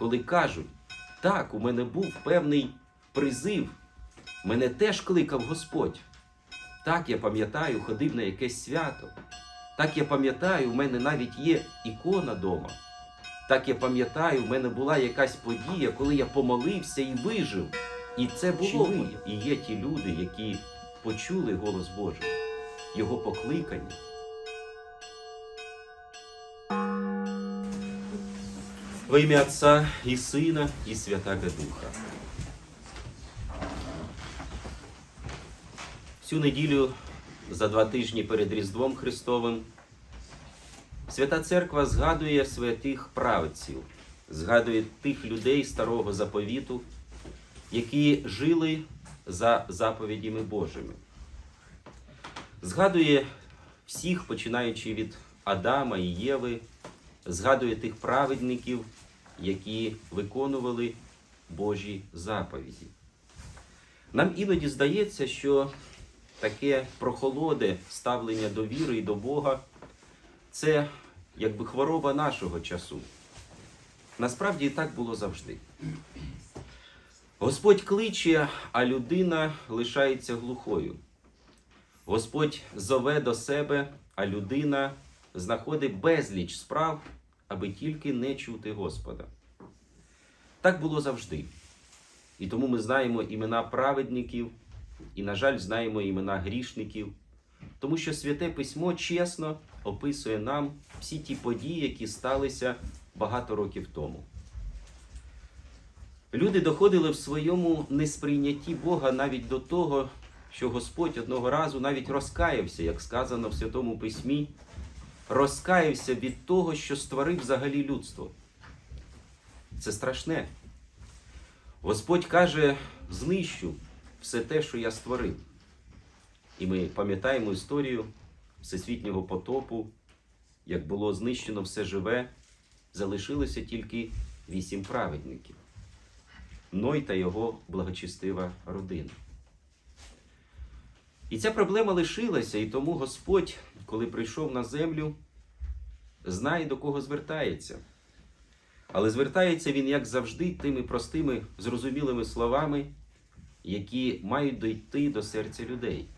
коли кажуть, так, у мене був певний призив, мене теж кликав Господь. Так, я пам'ятаю, ходив на якесь свято. Так я пам'ятаю, у мене навіть є ікона дома. Так я пам'ятаю, в мене була якась подія, коли я помолився і вижив. І це було Чи. І є ті люди, які почули голос Божий, його покликання. Во ім'я Отця і Сина, і Святого Духа. Всю неділю за два тижні перед Різдвом Христовим Свята Церква згадує святих праведців, згадує тих людей старого заповіту, які жили за заповідями Божими. Згадує всіх, починаючи від Адама і Єви, згадує тих праведників, які виконували Божі заповіді. Нам іноді здається, що таке прохолоде ставлення до віри і до Бога це якби хвороба нашого часу. Насправді і так було завжди. Господь кличе, а людина лишається глухою. Господь зове до себе, а людина знаходить безліч справ, аби тільки не чути Господа. Так було завжди. І тому ми знаємо імена праведників, і, на жаль, знаємо імена грішників, тому що Святе Письмо чесно описує нам всі ті події, які сталися багато років тому. Люди доходили в своєму несприйнятті Бога навіть до того, що Господь одного разу навіть розкаявся, як сказано в Святому Письмі, розкаявся від того, що створив взагалі людство. Це страшне. Господь каже: знищу все те, що я створив. І ми пам'ятаємо історію всесвітнього потопу, як було знищено все живе, залишилося тільки вісім праведників. Ной та його благочестива родина. І ця проблема лишилася, і тому Господь, коли прийшов на землю, знає, до кого звертається. Але звертається він, як завжди, тими простими, зрозумілими словами, які мають дойти до серця людей.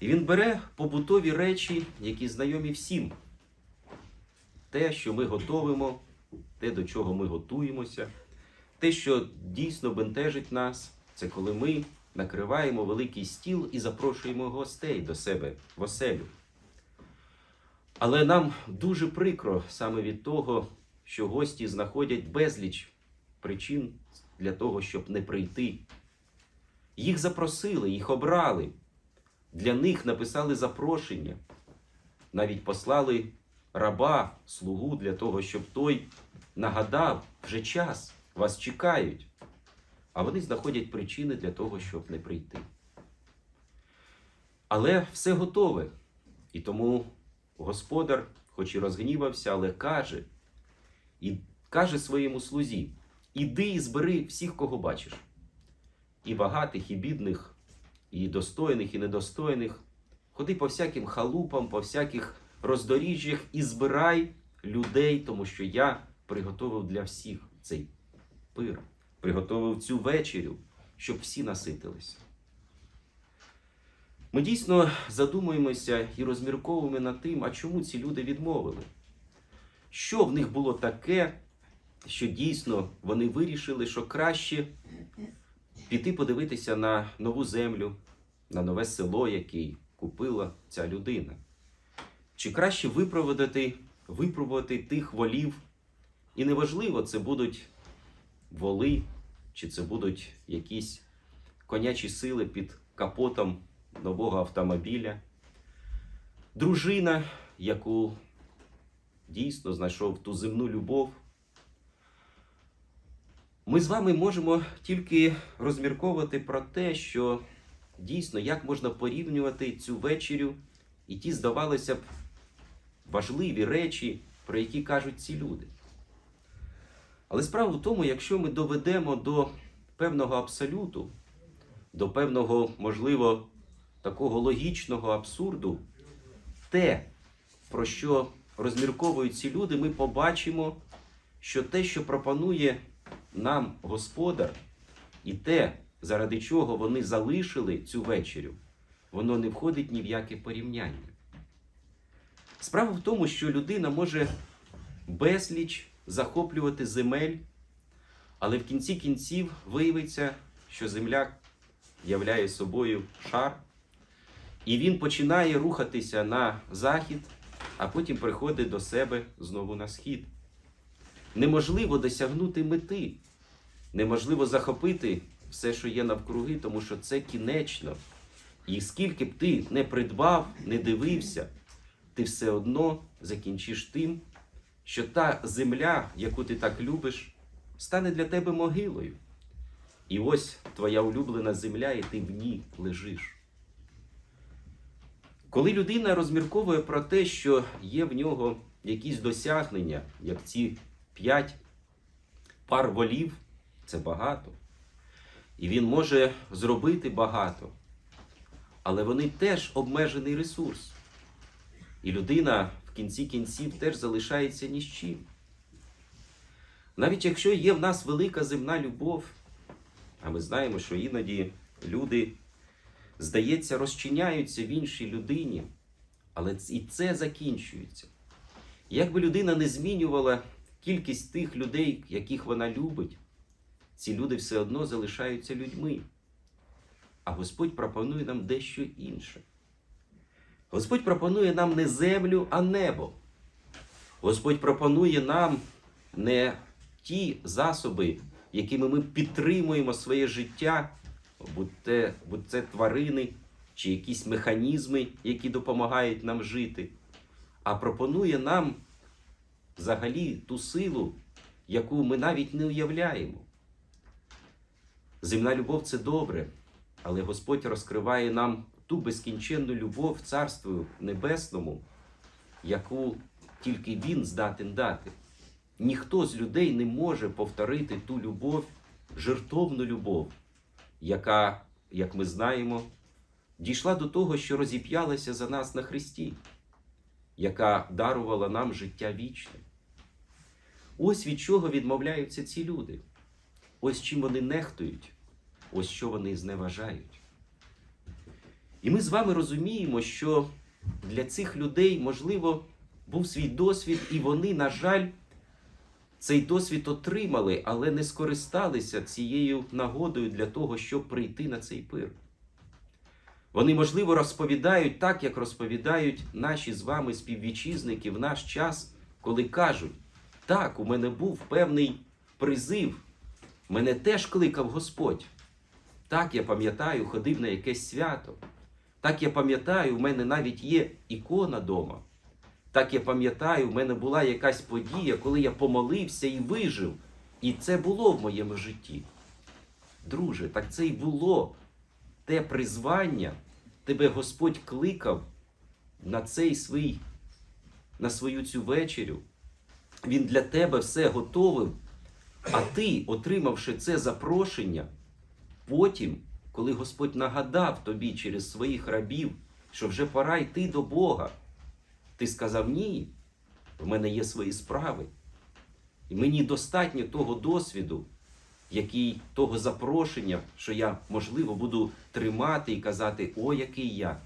І він бере побутові речі, які знайомі всім. Те, що ми готовимо, те, до чого ми готуємося, те, що дійсно бентежить нас, це коли ми накриваємо великий стіл і запрошуємо гостей до себе в оселю. Але нам дуже прикро саме від того, що гості знаходять безліч причин для того, щоб не прийти. Їх запросили, їх обрали. Для них написали запрошення, навіть послали раба, слугу для того, щоб той нагадав вже час, вас чекають. А вони знаходять причини для того, щоб не прийти. Але все готове. І тому господар, хоч і розгнівався, але каже, і каже своєму слузі: іди і збери всіх, кого бачиш. І багатих, і бідних, і достойних, і недостойних. Ходи по всяким халупам, по всяких роздоріжжях і збирай людей, тому що я приготовив для всіх цей пир, приготовив цю вечерю, щоб всі наситилися. Ми дійсно задумуємося і розмірковуємо над тим, а чому ці люди відмовили? Що в них було таке, що дійсно вони вирішили, що краще піти подивитися на нову землю, на нове село, яке купила ця людина. Чи краще випроводити, випробувати тих волів? І неважливо, це будуть воли, чи це будуть якісь конячі сили під капотом нового автомобіля. Дружина, яку дійсно знайшов ту земну любов. Ми з вами можемо тільки розмірковувати про те, що дійсно як можна порівнювати цю вечерю і ті, здавалося б, важливі речі, про які кажуть ці люди. Але справа в тому, якщо ми доведемо до певного абсолюту, до певного, можливо, такого логічного абсурду, те, про що розмірковують ці люди, ми побачимо, що те, що пропонує нам Господар, і те, заради чого вони залишили цю вечерю, воно не входить ні в яке порівняння. Справа в тому, що людина може безліч захоплювати земель, але в кінці кінців виявиться, що земля являє собою шар, і він починає рухатися на захід, а потім приходить до себе знову на схід. Неможливо досягнути мети, неможливо захопити все, що є навкруги, тому що це кінечно. І скільки б ти не придбав, не дивився, ти все одно закінчиш тим, що та земля, яку ти так любиш, стане для тебе могилою. І ось твоя улюблена земля, і ти в ній лежиш. Коли людина розмірковує про те, що є в нього якісь досягнення, як ці п'ять пар волів, це багато. І він може зробити багато, але вони теж обмежений ресурс. І людина в кінці кінців теж залишається ні з чим. Навіть якщо є в нас велика земна любов, а ми знаємо, що іноді люди, здається, розчиняються в іншій людині, але і це закінчується. Як би людина не змінювала кількість тих людей, яких вона любить, ці люди все одно залишаються людьми. А Господь пропонує нам дещо інше. Господь пропонує нам не землю, а небо. Господь пропонує нам не ті засоби, якими ми підтримуємо своє життя, будь це, будь тварини чи якісь механізми, які допомагають нам жити, а пропонує нам взагалі ту силу, яку ми навіть не уявляємо. Земна любов це добре, але Господь розкриває нам ту безкінченну любов Царству Небесному, яку тільки Він здатен дати. Ніхто з людей не може повторити ту любов, жертовну любов, яка, як ми знаємо, дійшла до того, що розіп'ялася за нас на Христі, яка дарувала нам життя вічне. Ось від чого відмовляються ці люди. Ось чим вони нехтують, ось що вони зневажають. І ми з вами розуміємо, що для цих людей, можливо, був свій досвід, і вони, на жаль, цей досвід отримали, але не скористалися цією нагодою для того, щоб прийти на цей пир. Вони, можливо, розповідають так, як розповідають наші з вами співвітчизники в наш час, коли кажуть: так, у мене був певний призив, мене теж кликав Господь. Так, я пам'ятаю, ходив на якесь свято. Так я пам'ятаю, в мене навіть є ікона дома. Так я пам'ятаю, в мене була якась подія, коли я помолився і вижив. І це було в моєму житті. Друже, так це і було те призвання, тебе Господь кликав на цей свій, на свою цю вечерю. Він для тебе все готовив, а ти, отримавши це запрошення, потім, коли Господь нагадав тобі через своїх рабів, що вже пора йти до Бога, ти сказав ні, в мене є свої справи. І мені достатньо того досвіду, який того запрошення, що я, можливо, буду тримати і казати, о, який я.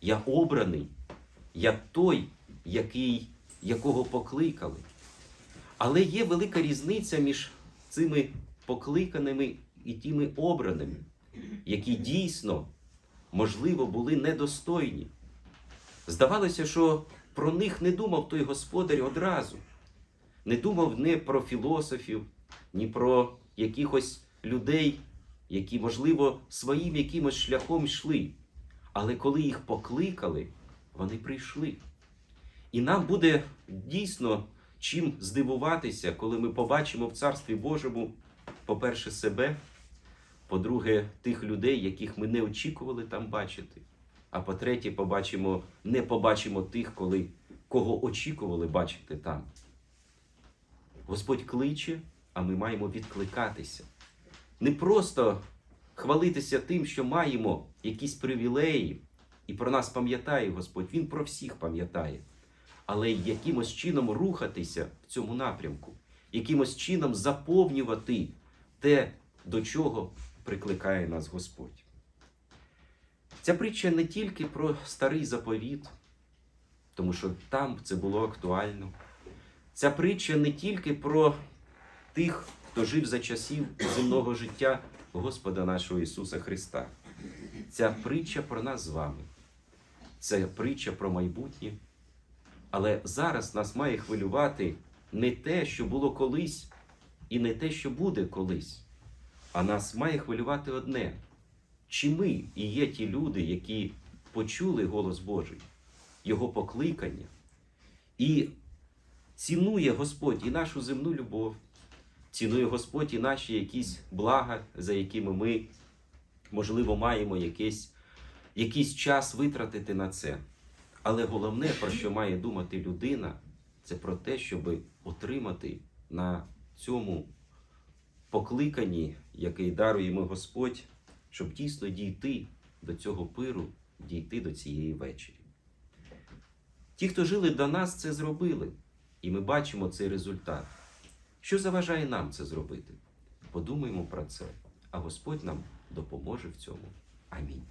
Я обраний, я той, який, якого покликали. Але є велика різниця між цими покликаними і тими обраними, які дійсно, можливо, були недостойні. Здавалося, що про них не думав той господар одразу. Не думав не про філософів, ні про якихось людей, які, можливо, своїм якимось шляхом йшли. Але коли їх покликали, вони прийшли. І нам буде дійсно чим здивуватися, коли ми побачимо в Царстві Божому, по-перше, себе, по-друге, тих людей, яких ми не очікували там бачити. А по-третє, побачимо, не побачимо тих, коли, кого очікували бачити там. Господь кличе, а ми маємо відкликатися. Не просто хвалитися тим, що маємо якісь привілеї, і про нас пам'ятає Господь, Він про всіх пам'ятає. Але якимось чином рухатися в цьому напрямку, якимось чином заповнювати те, до чого прикликає нас Господь. Ця притча не тільки про старий заповіт, тому що там це було актуально. Ця притча не тільки про тих, хто жив за часів земного життя Господа нашого Ісуса Христа. Ця притча про нас з вами. Це притча про майбутнє. Але зараз нас має хвилювати не те, що було колись, і не те, що буде колись. А нас має хвилювати одне: чи ми і є ті люди, які почули голос Божий, Його покликання, і цінує Господь і нашу земну любов, цінує Господь і наші якісь блага, за якими ми, можливо, маємо якийсь, якийсь час витратити на це. Але головне, про що має думати людина, це про те, щоб отримати на цьому покликанні, який дарує йому Господь, щоб дійсно дійти до цього пиру, дійти до цієї вечері. Ті, хто жили до нас, це зробили, і ми бачимо цей результат. Що заважає нам це зробити? Подумаємо про це, а Господь нам допоможе в цьому. Амінь.